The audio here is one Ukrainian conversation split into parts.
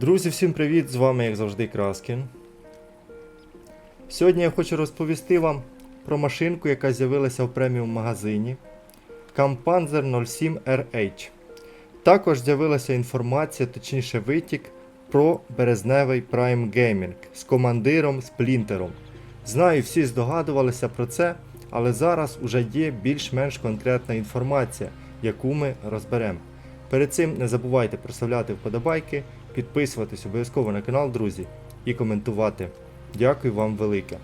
Друзі, всім привіт! З вами, як завжди, Краскін. Сьогодні я хочу розповісти вам про машинку, яка з'явилася в преміум магазині Campanzer 07 RH. Також з'явилася інформація, точніше витік, про березневий Prime Gaming з командиром Сплінтером. Знаю, всі здогадувалися про це, але зараз уже є більш-менш конкретна інформація, яку ми розберемо. Перед цим не забувайте проставляти вподобайки, підписуватись обов'язково на канал, друзі, і коментувати. Дякую вам велике.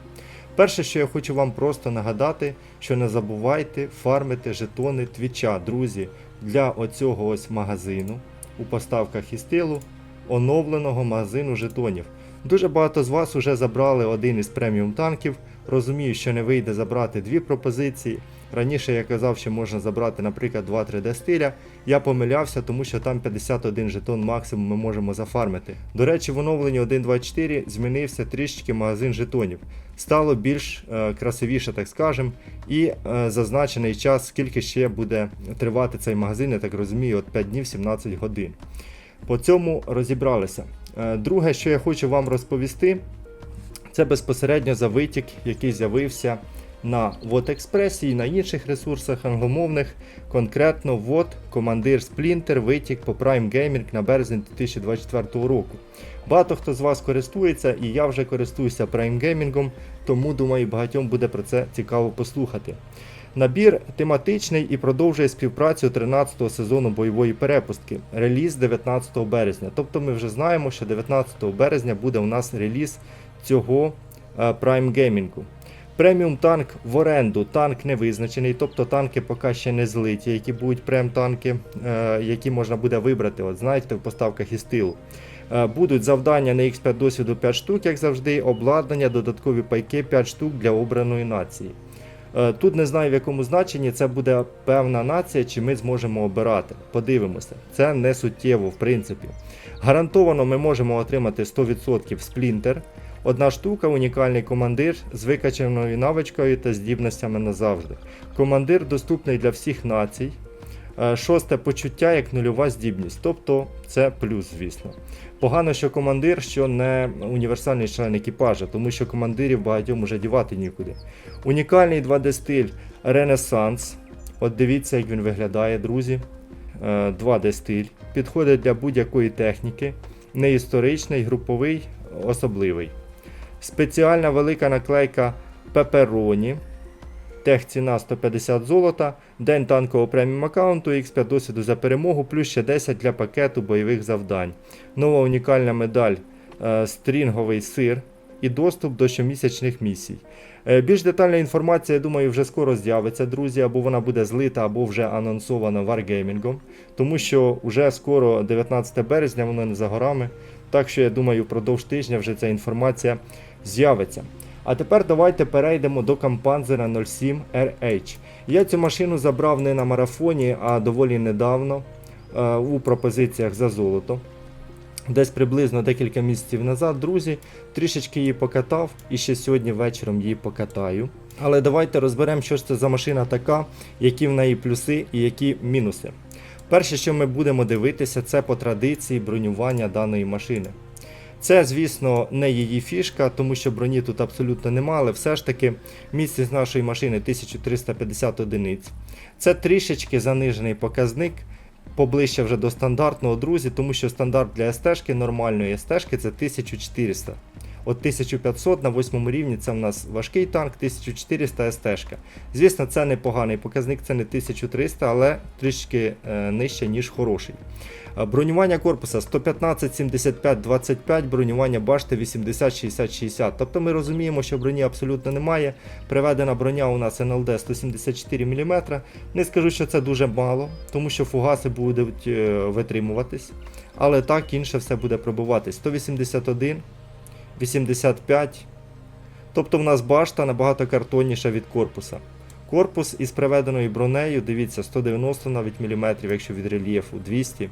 Перше, що я хочу вам просто нагадати, що не забувайте фармити жетони твіча, друзі, для оцього ось магазину у поставках із тилу, оновленого магазину жетонів. Дуже багато з вас вже забрали один із преміум танків. Розумію, що не вийде забрати дві пропозиції. Раніше я казав, що можна забрати, наприклад, 2-3D стиля. Я помилявся, тому що там 51 жетон максимум ми можемо зафармити. До речі, в оновленні 1.2.4 змінився трішечки магазин жетонів. Стало більш е, красивіше, так скажем, і е, зазначений час, скільки ще буде тривати цей магазин, я так розумію, от 5 днів 17 годин. По цьому розібралися. Е, Друге, що я хочу вам розповісти, це безпосередньо за витік, який з'явився на WOT і на інших ресурсах англомовних. Конкретно WOT, командир Splinter, витік по Prime Gaming на березень 2024 року. Багато хто з вас користується, і я вже користуюся Prime Gaming, тому думаю, багатьом буде про це цікаво послухати. Набір тематичний і продовжує співпрацю 13-го сезону бойової перепустки. Реліз 19 березня. Тобто ми вже знаємо, що 19 березня буде у нас реліз цього е, Prime Gaming. Преміум танк в оренду. Танк не визначений, тобто танки поки ще не злиті, які будуть прем-танки, е, які можна буде вибрати. От знаєте, в поставках із тилу. Е, Будуть завдання на X5 досвіду 5 штук, як завжди, обладнання, додаткові пайки 5 штук для обраної нації. Е, Тут не знаю в якому значенні це буде певна нація, чи ми зможемо обирати. Подивимося. Це не суттєво, в принципі. Гарантовано ми можемо отримати 100% сплінтер. Одна штука, унікальний командир з викачаною навичкою та здібностями назавжди. Командир доступний для всіх націй. Е, Шосте почуття як нульова здібність, тобто це плюс, звісно. Погано, що командир, що не універсальний член екіпажа, тому що командирів багатьом уже дівати нікуди. Унікальний 2D стиль Ренесанс. От дивіться, як він виглядає, друзі. Е, 2D стиль. Підходить для будь-якої техніки. Не історичний, груповий, особливий. Спеціальна велика наклейка Пепероні. Тех ціна 150 золота, день танкового преміум аккаунту, X5 досвіду за перемогу, плюс ще 10 для пакету бойових завдань. Нова унікальна медаль е, стрінговий сир і доступ до щомісячних місій. Е, Більш детальна інформація, я думаю, вже скоро з'явиться, друзі, або вона буде злита, або вже анонсована Wargaming, тому що вже скоро 19 березня, воно не за горами. Так що я думаю, впродовж тижня вже ця інформація з'явиться. А тепер давайте перейдемо до Кампанзера 07 RH. Я цю машину забрав не на марафоні, а доволі недавно е, у пропозиціях за золото. Десь приблизно декілька місяців назад, друзі, трішечки її покатав і ще сьогодні вечором її покатаю. Але давайте розберемо, що ж це за машина така, які в неї плюси і які мінуси. Перше, що ми будемо дивитися, це по традиції бронювання даної машини. Це, звісно, не її фішка, тому що броні тут абсолютно нема, але все ж таки міцність нашої машини 1350 одиниць. Це трішечки занижений показник, поближче вже до стандартного, друзі, тому що стандарт для СТ нормальної СТ це 1400. От 1500 на 8 рівні це в нас важкий танк, 1400 СТ. Звісно, це непоганий показник, це не 1300, але трішки е, нижче, ніж хороший. Е, Бронювання корпуса 115, 75, 25, бронювання башти 80, 60, 60. Тобто ми розуміємо, що броні абсолютно немає. Приведена броня у нас НЛД 174 мм. Не скажу, що це дуже мало, тому що фугаси будуть е, витримуватись. Але так інше все буде пробувати. 181, 85. Тобто в нас башта набагато картонніша від корпуса. Корпус із приведеною бронею, дивіться, 190 навіть міліметрів, якщо від рельєфу 200.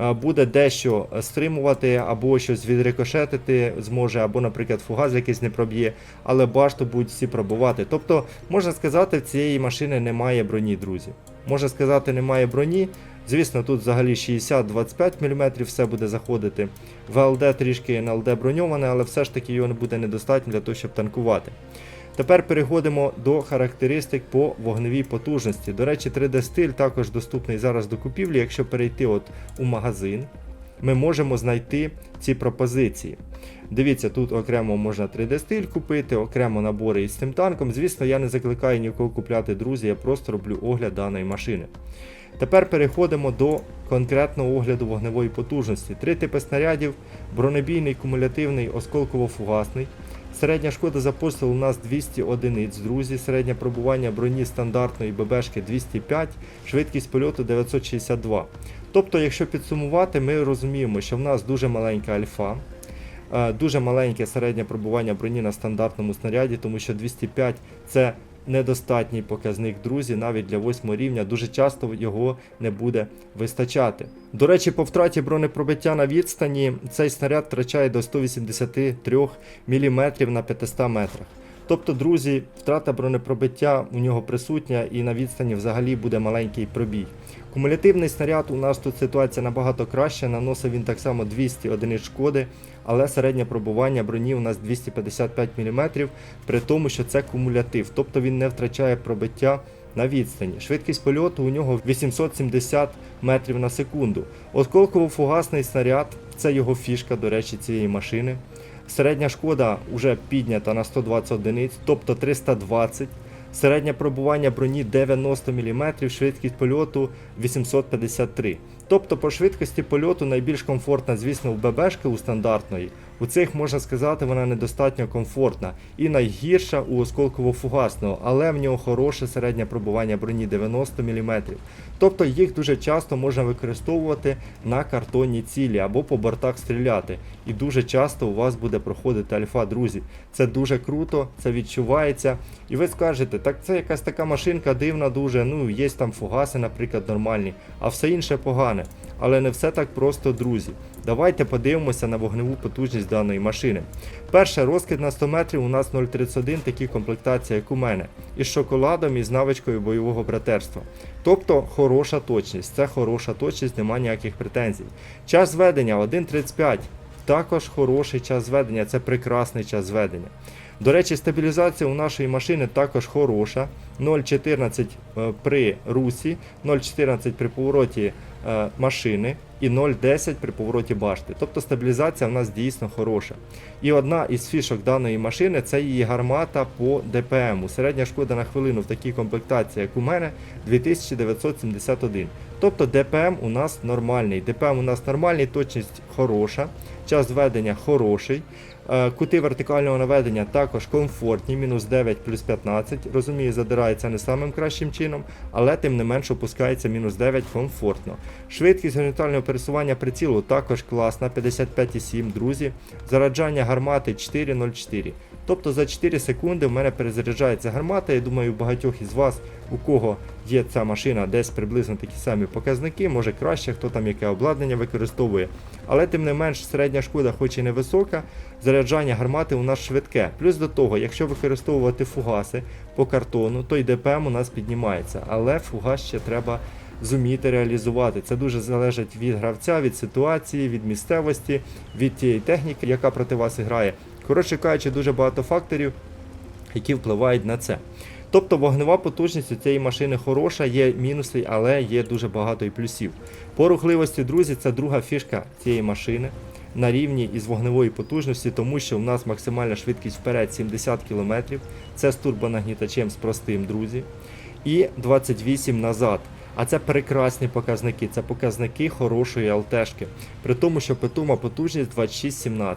е, Буде дещо стримувати, або щось відрикошетити зможе, або, наприклад, фугас якийсь не проб'є, але башту будуть всі пробувати. Тобто, можна сказати, в цієї машини немає броні, друзі. Можна сказати, немає броні. Звісно, тут взагалі 60-25 мм все буде заходити. ВЛД трішки НЛД броньоване, але все ж таки його не буде недостатньо для того, щоб танкувати. Тепер переходимо до характеристик по вогневій потужності. До речі, 3D стиль також доступний зараз до купівлі. Якщо перейти от у магазин, ми можемо знайти ці пропозиції. Дивіться, тут окремо можна 3D стиль купити, окремо набори із цим танком. Звісно, я не закликаю нікого купляти, друзі, я просто роблю огляд даної машини. Тепер переходимо до конкретного огляду вогневої потужності. Три типи снарядів: бронебійний, кумулятивний, осколково-фугасний. Середня шкода за постріл у нас 200 одиниць, друзі. Середнє пробування броні стандартної ББшки 205, швидкість польоту 962. Тобто, якщо підсумувати, ми розуміємо, що в нас дуже маленька альфа, е, дуже маленьке середнє пробування броні на стандартному снаряді, тому що 205 це недостатній показник, друзі, навіть для 8 рівня дуже часто його не буде вистачати. До речі, по втраті бронепробиття на відстані цей снаряд втрачає до 183 мм на 500 метрах. Тобто, друзі, втрата бронепробиття у нього присутня і на відстані взагалі буде маленький пробій. Кумулятивний снаряд у нас тут ситуація набагато краще, наносив він так само 200 одиниць шкоди, але середнє пробування броні у нас 255 мм, при тому, що це кумулятив, тобто він не втрачає пробиття на відстані. Швидкість польоту у нього 870 метрів на секунду. Осколково-фугасний снаряд це його фішка, до речі, цієї машини. Середня шкода вже піднята на 120 одиниць, тобто 320. Середнє пробування броні 90 мм, швидкість польоту 853. Тобто по швидкості польоту найбільш комфортна, звісно, у ББшки у стандартної. У цих можна сказати, вона недостатньо комфортна. І найгірша у осколково-фугасного, але в нього хороше середнє пробування броні 90 мм. Тобто їх дуже часто можна використовувати на картонні цілі або по бортах стріляти. І дуже часто у вас буде проходити альфа, друзі. Це дуже круто, це відчувається. І ви скажете, так це якась така машинка дивна дуже. Ну, є там фугаси, наприклад, нормальні, а все інше погане. Але не все так просто, друзі. Давайте подивимося на вогневу потужність даної машини. Перше, розкид на 100 метрів у нас 0,31, такі комплектації, як у мене, із шоколадом і з навичкою бойового братерства. Тобто хороша точність, це хороша точність, нема ніяких претензій. Час зведення 1,35. Також хороший час зведення, це прекрасний час зведення. До речі, стабілізація у нашої машини також хороша. 0,14 е, при русі, 0,14 при повороті машини і 0,10 при повороті башти. Тобто стабілізація в нас дійсно хороша. І одна із фішок даної машини це її гармата по ДПМу. Середня шкода на хвилину в такій комплектації, як у мене, 2971. Тобто ДПМ у нас нормальний. ДПМ у нас нормальний, точність хороша, час зведення хороший. Е, Кути вертикального наведення також комфортні, мінус 9 плюс 15. Розумію, задирається не самим кращим чином, але тим не менш опускається мінус 9 комфортно. Швидкість горизонтального пересування прицілу також класна, 55,7, друзі. Зараджання гармати 4,04. Тобто за 4 секунди в мене перезаряджається гармата. Я думаю, у багатьох із вас, у кого є ця машина, десь приблизно такі самі показники, може краще, хто там яке обладнання використовує. Але тим не менш середня шкода, хоч і невисока, заряджання гармати у нас швидке. Плюс до того, якщо використовувати фугаси по картону, то й ДПМ у нас піднімається. Але фугас ще треба зуміти реалізувати. Це дуже залежить від гравця, від ситуації, від місцевості, від тієї техніки, яка проти вас грає. Коротше кажучи, дуже багато факторів, які впливають на це. Тобто вогнева потужність у цієї машини хороша, є мінуси, але є дуже багато і плюсів. По рухливості, друзі, це друга фішка цієї машини на рівні із вогневої потужності, тому що в нас максимальна швидкість вперед 70 км, це з турбонагнітачем з простим, друзі, і 28 назад. А це прекрасні показники, це показники хорошої ЛТшки. При тому, що питома потужність 26-17.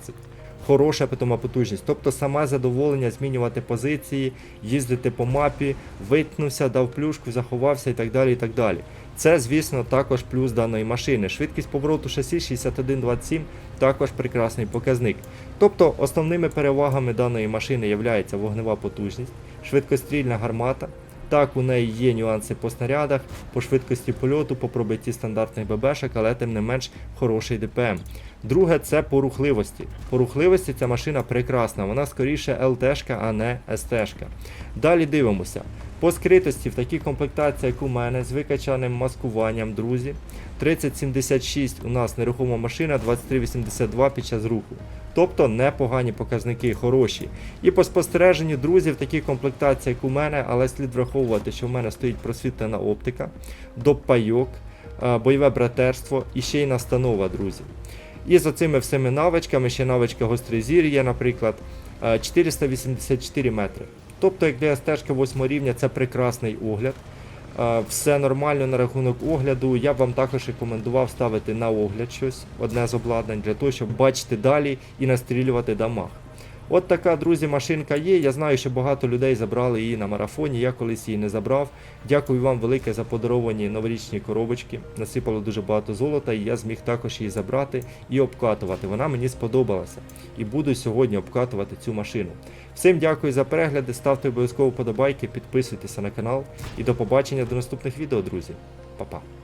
Хороша питома потужність. Тобто саме задоволення змінювати позиції, їздити по мапі, витнувся, дав плюшку, заховався і так далі. і так далі. Це, звісно, також плюс даної машини. Швидкість повороту шасі 6127 також прекрасний показник. Тобто основними перевагами даної машини є вогнева потужність, швидкострільна гармата. Так, у неї є нюанси по снарядах, по швидкості польоту, по пробитті стандартних ББшок, але тим не менш хороший ДПМ. Друге, це по рухливості. По рухливості ця машина прекрасна, вона скоріше ЛТшка, а не СТшка. Далі дивимося. По скритості в такій комплектації, як у мене, з викачаним маскуванням, друзі. 3076 у нас нерухома машина, 2382 під час руху. Тобто непогані показники, хороші. І по спостереженню, друзі, в такій комплектації, як у мене, але слід враховувати, що в мене стоїть просвітлена оптика, допайок, е, бойове братерство і ще й настанова, друзі. І з оцими всіми навичками, ще навичка гострий зір є, наприклад, е, 484 метри. Тобто, як для стежки 8 рівня, це прекрасний огляд. Е, Все нормально на рахунок огляду. Я б вам також рекомендував ставити на огляд щось, одне з обладнань, для того, щоб бачити далі і настрілювати дамаг. От така, друзі, машинка є. Я знаю, що багато людей забрали її на марафоні. Я колись її не забрав. Дякую вам велике за подаровані новорічні коробочки. Насипало дуже багато золота, і я зміг також її забрати і обкатувати. Вона мені сподобалася. І буду сьогодні обкатувати цю машину. Всім дякую за перегляди, ставте обов'язково подобайки, підписуйтеся на канал і до побачення до наступних відео, друзі. Па-па.